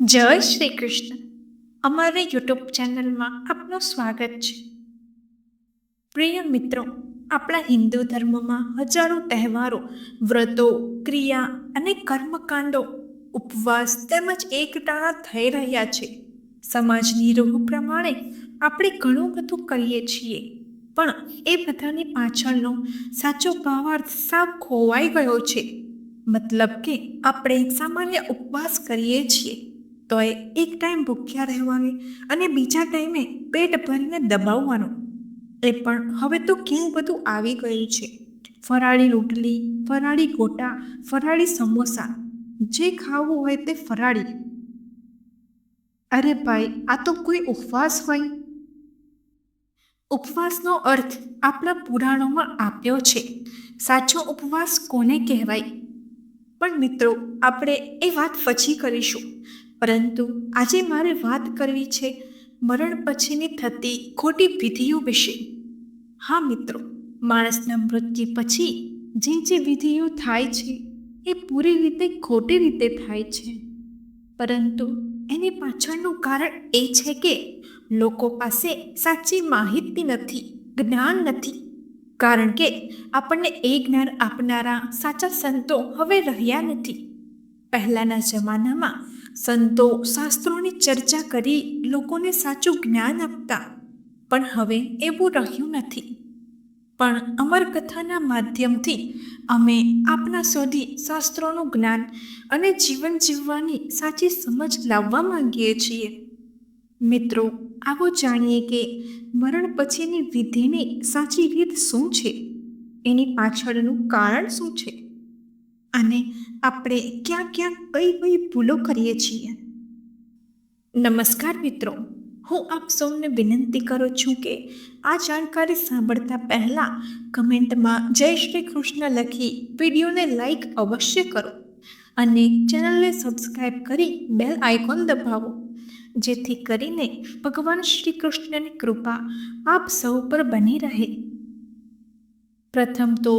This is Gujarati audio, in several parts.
જય શ્રી કૃષ્ણ અમારી યુટ્યુબ ચેનલમાં આપનું સ્વાગત છે. પ્રિય મિત્રો આપણા હિન્દુ ધર્મમાં હજારો તહેવારો વ્રતો ક્રિયા અને કર્મકાંડો ઉપવાસ તેમજ એકટાણા થઈ રહ્યા છે. સમાજની રૂહ પ્રમાણે આપણે ઘણું બધું કરીએ છીએ પણ એ બધાની પાછળનો સાચો ભાવાર્થ સાવ ખોવાઈ ગયો છે. મતલબ કે આપણે સામાન્ય ઉપવાસ કરીએ છીએ. તો એ એક ટાઈમ ભૂખ્યા રહેવાની અને બીજા ટાઈમે પેટ ભરીને દબાવવાનું. એ પણ હવે તો કેવું બધું આવી ગયું છે. ફરાળી રોટલી, ફરાળી ગોટા, ફરાળી સમોસા, જે ખાવું હોય તે ફરાળી. અરે ભાઈ, આ તો કોઈ ઉપવાસ હોય. ઉપવાસનો અર્થ આપણા પુરાણોમાં આપ્યો છે. સાચો ઉપવાસ કોને કહેવાય? પણ મિત્રો, આપણે એ વાત પછી કરીશું. પરંતુ આજે મારે વાત કરવી છે મરણ પછીની થતી ખોટી વિધિઓ વિશે. હા મિત્રો, માણસના મૃત્યુ પછી જે જે વિધિઓ થાય છે એ પૂરી રીતે ખોટી રીતે થાય છે. પરંતુ એની પાછળનું કારણ એ છે કે લોકો પાસે સાચી માહિતી નથી, જ્ઞાન નથી. કારણ કે આપણને એ જ્ઞાન આપનારા સાચા સંતો હવે રહ્યા નથી. પહેલાંના જમાનામાં સંતો શાસ્ત્રોની ચર્ચા કરી લોકોને સાચું જ્ઞાન આપતા. પણ હવે એવું રહ્યું નથી. પણ અમર કથાના માધ્યમથી અમે આપના સુધી શાસ્ત્રોનું જ્ઞાન અને જીવન જીવવાની સાચી સમજ લાવવા માંગીએ છીએ. મિત્રો, આવો જાણીએ કે મરણ પછીની વિધિની સાચી રીત શું છે? એની પાછળનું કારણ શું છે? અને આપણે ક્યાં ક્યાં કઈ કઈ ભૂલો કરીએ છીએ? નમસ્કાર મિત્રો, હું આપ સૌને વિનંતી કરું છું કે આ જાણકારી સાંભળતા પહેલાં કમેન્ટમાં જય શ્રી કૃષ્ણ લખી વિડીયોને લાઈક અવશ્ય કરો અને ચેનલને સબસ્ક્રાઈબ કરી બેલ આઇકોન દબાવો, જેથી કરીને ભગવાન શ્રી કૃષ્ણની કૃપા આપ સૌ પર બની રહે. પ્રથમ તો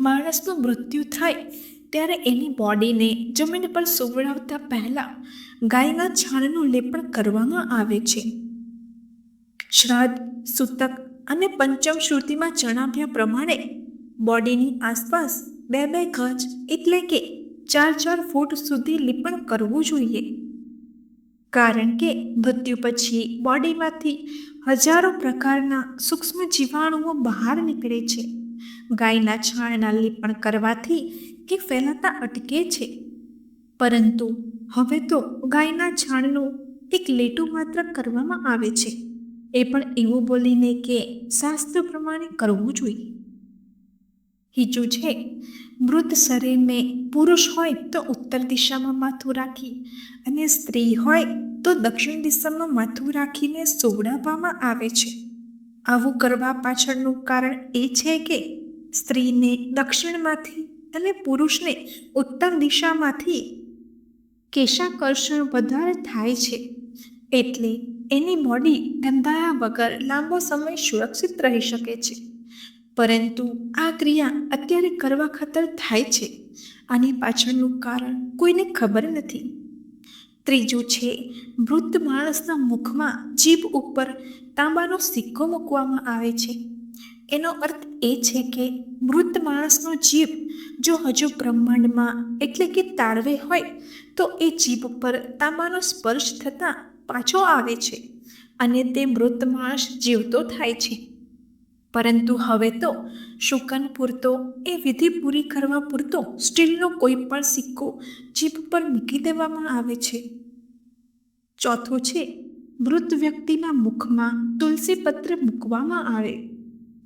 માણસનું મૃત્યુ થાય ત્યારે એની બોડીને જમીન પર સુવડાવતા પહેલાં ગાયના છાણનું લેપણ કરવામાં આવે છે. શ્રાદ્ધ, સૂતક અને પંચમ શ્રુતિમાં જણાવ્યા પ્રમાણે બોડીની આસપાસ બે બે ગજ એટલે કે ચાર ચાર ફૂટ સુધી લીપણ કરવું જોઈએ. કારણ કે મૃત્યુ પછી બોડીમાંથી હજારો પ્રકારના સૂક્ષ્મ જીવાણુઓ બહાર નીકળે છે. ગાયના છાણના લીપણ કરવાથી કે ફેલાતા અટકે છે. પરંતુ હવે તો ગાયના છાણનું એક લેટું માત્ર કરવામાં આવે છે. એ પણ એવું બોલીને કે શાસ્ત્ર પ્રમાણે કરવું જોઈએ. બીજું છે, મૃત શરીરને પુરુષ હોય તો ઉત્તર દિશામાં માથું રાખી અને સ્ત્રી હોય તો દક્ષિણ દિશામાં માથું રાખીને સોવડાવવામાં આવે છે. આવું કરવા પાછળનું કારણ એ છે કે સ્ત્રીને દક્ષિણમાંથી અને પુરુષને ઉત્તર દિશામાંથી કેશાકર્ષણ વધારે થાય છે, એટલે એની બોડી ગંધાયા વગર લાંબો સમય સુરક્ષિત રહી શકે છે. પરંતુ આ ક્રિયા અત્યારે કરવા ખતર થાય છે આની પાછળનું કારણ કોઈને ખબર નથી. ત્રીજું છે મૃત માણસના મુખમાં જીભ ઉપર તાંબાનો સિક્કો મૂકવામાં આવે છે. એનો અર્થ એ છે કે મૃત માણસનો જીભ જો હજુ બ્રહ્માંડમાં એટલે કે તાળવે હોય, તો એ જીભ પર તાંબાનો સ્પર્શ થતાં પાછો આવે છે અને તે મૃત માણસ જીવતો થાય છે. પરંતુ હવે તો શુકન પૂરતો, એ વિધિ પૂરી કરવા પૂરતો સ્ટીલનો કોઈ પણ સિક્કો જીભ પર મૂકી દેવામાં આવે છે. ચોથું છે, મૃત વ્યક્તિના મુખમાં તુલસી પત્ર મૂકવામાં આવે.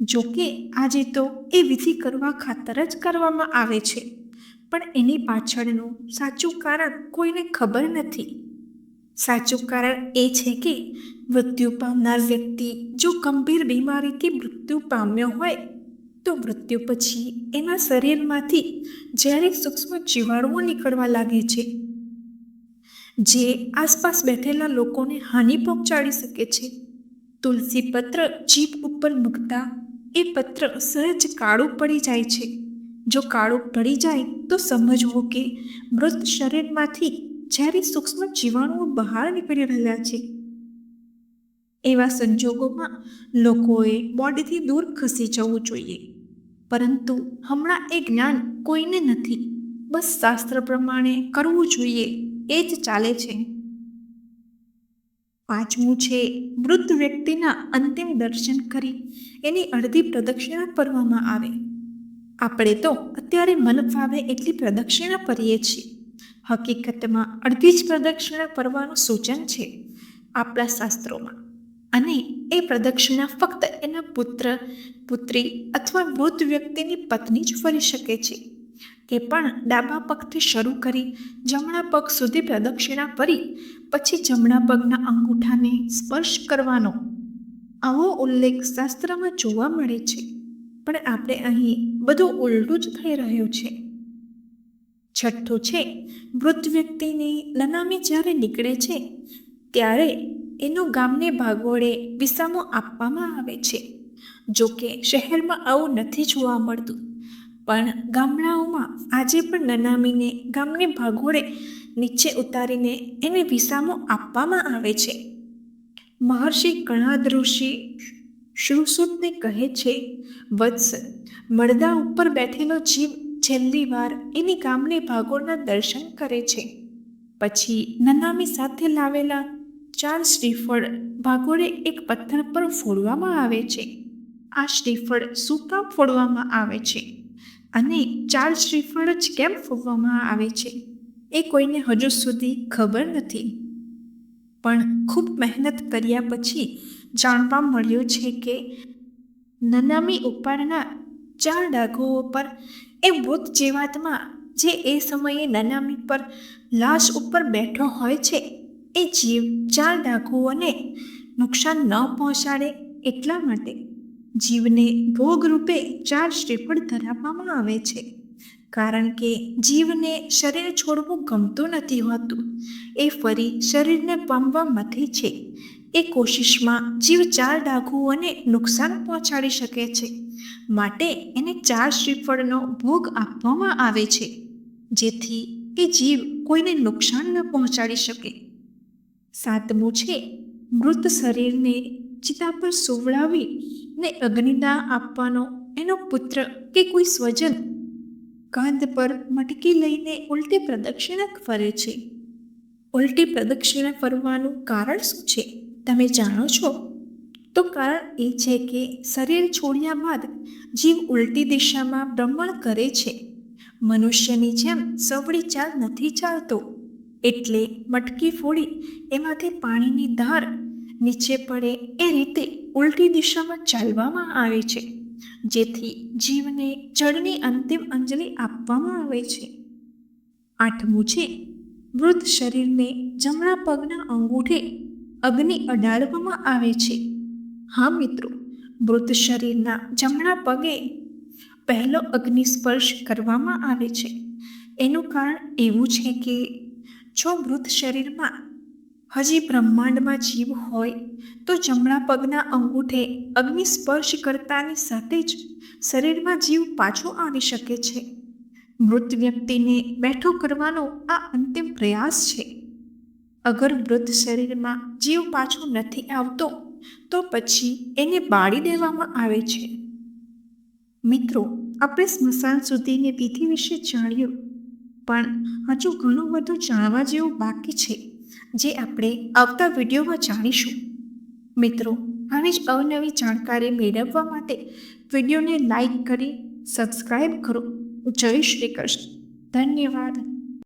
જો કે આજે તો એ વિધિ કરવા ખાતર જ કરવામાં આવે છે. પણ એની પાછળનું સાચું કારણ કોઈને ખબર નથી. સાચું કારણ એ છે કે મૃત્યુ પામનાર વ્યક્તિ જો ગંભીર બીમારીથી મૃત્યુ પામ્યો હોય, તો મૃત્યુ પછી એના શરીરમાંથી જ્યારે સૂક્ષ્મ જીવાણુઓ નીકળવા લાગે છે. જે આસપાસ બેઠેલા લોકોને હાનિ પહોંચાડી શકે છે. તુલસી પત્ર જીભ ઉપર મૂકતા એ પત્ર સહેજ કાળું પડી જાય છે. જો કાળું પડી જાય તો સમજવું કે મૃત શરીરમાંથી જ્યારે સૂક્ષ્મ જીવાણુઓ બહાર નીકળી રહ્યા છે. એવા સંજોગોમાં લોકોએ બોડીથી દૂર ખસી જવું જોઈએ. પરંતુ હમણાં એ જ્ઞાન કોઈને નથી. બસ શાસ્ત્ર પ્રમાણે કરવું જોઈએ. એ જ ચાલે છે. પાંચમું છે, વૃદ્ધ વ્યક્તિના અંતિમ દર્શન કરી. એની અડધી પ્રદક્ષિણા કરવામાં આવે. આપણે તો અત્યારે મન ફાવે એટલી પ્રદક્ષિણા કરીએ છીએ. હકીકતમાં અડધી જ પ્રદક્ષિણા કરવાનું સૂચન છે આપણા શાસ્ત્રોમાં. અને એ પ્રદક્ષિણા ફક્ત એના પુત્ર, પુત્રી અથવા વૃદ્ધ વ્યક્તિની પત્ની જ ફરી શકે છે. એ પણ ડાબા પગથી શરૂ કરી જમણા પગ સુધી પ્રદક્ષિણા કરી પછી જમણા પગના અંગૂઠાને સ્પર્શ કરવાનો. આવો ઉલ્લેખ શાસ્ત્રમાં જોવા મળે છે, પણ આપણે અહીં બધું ઉલટું જ થઈ રહ્યું છે. છઠ્ઠું છે, વૃદ્ધ વ્યક્તિની નનામી જ્યારે નીકળે છે, ત્યારે એનું ગામને ભાગોળે વિસામો આપવામાં આવે છે. જો કે શહેરમાં આવું નથી જોવા મળતું. પણ ગામડાઓમાં આજે પણ નનામીને ગામને ભાગોળે નીચે ઉતારીને એને વિસામો આપવામાં આવે છે. મહર્ષિ કણાદ ઋષિ શ્રુસુતને કહે છે, વત્સ, મળદા ઉપર બેઠેલો જીવ છેલ્લી વાર એની ગામની ભાગોળના દર્શન કરે છે. પછી નનામી સાથે લાવેલા ચાર શ્રીફળ ભાગોળે એક પથ્થર પર ફોડવામાં આવે છે. આ શ્રીફળ કામ ફોડવામાં આવે છે. અને ચાર શ્રીફળ જ કેમ ફૂંકવામાં આવે છે? એ કોઈને હજુ સુધી ખબર નથી. પણ ખૂબ મહેનત કર્યા પછી જાણવા મળ્યું છે કે નનામી ઉપાડના ચાર ડાઘો પર એ ભૂત જીવાતમાં જે એ સમયે નનામી પર લાશ ઉપર બેઠો હોય છે, એ જીવ ચાર ડાઘુઓને નુકસાન ન પહોંચાડે એટલા માટે જીવને ભોગરૂપે ચાર શ્રીફળ ધરાવવામાં આવે છે. કારણ કે જીવને શરીર છોડવું ગમતું નથી હોતું. એ ફરી શરીરને પામવા મથે છે. એ કોશિશમાં જીવ ચાર ડાઘુઓને નુકસાન પહોંચાડી શકે છે. માટે એને ચાર શ્રીફળનો ભોગ આપવામાં આવે છે. જેથી એ જીવ કોઈને નુકસાન ન પહોંચાડી શકે. સાતમું છે, મૃત શરીરને ચિતા પર સુવડાવી ને અગ્નિદાન આપવાનો એનો પુત્ર કે કોઈ સ્વજન કાંધ પર મટકી લઈને ઉલટી પ્રદક્ષિણા ફરે છે. ઉલટી પ્રદક્ષિણા ફરવાનું કારણ શું છે? તમે જાણો છો? તો કારણ એ છે કે શરીર છોડ્યા બાદ જીવ ઉલટી દિશામાં ભ્રમણ કરે છે. મનુષ્યની જેમ સવળી ચાલ નથી ચાલતો. એટલે મટકી ફોડી એમાંથી પાણીની ધાર નીચે પડે એ રીતે ઉલટી દિશામાં ચાલવામાં આવે છે, જેથી જીવને જળની અંતિમ અંજલિ આપવામાં આવે છે. આઠમું છે, વૃદ્ધ શરીરને જમણા પગના અંગૂઠે અગ્નિ અડાડવામાં આવે છે. હા મિત્રો મૃત શરીરના જમણા પગે પહેલો અગ્નિ સ્પર્શ કરવામાં આવે છે. એનું કારણ એવું છે કે, જો મૃત શરીરમાં હજી બ્રહ્માંડમાં જીવ હોય, તો જમણા પગના અંગૂઠે અગ્નિ સ્પર્શ કરતાની સાથે જ શરીરમાં જીવ પાછો આવી શકે છે. મૃત વ્યક્તિને બેઠો કરવાનો આ અંતિમ પ્રયાસ છે. અગર મૃત શરીરમાં જીવ પાછો નથી આવતો, તો પછી એને બાળી દેવામાં આવે છે. મિત્રો, આપણે સ્મશાન સુધીની વિધિ વિશે જાણ્યું, પણ હજુ ઘણું બધું જાણવા જેવું બાકી છે. જે આપણે આવતા વિડીયોમાં જાણીશું. મિત્રો, આવી જ અવનવી જાણકારી મેળવવા માટે વિડીયોને લાઈક કરી સબસ્ક્રાઈબ કરો. જય શ્રી કૃષ્ણ. ધન્યવાદ.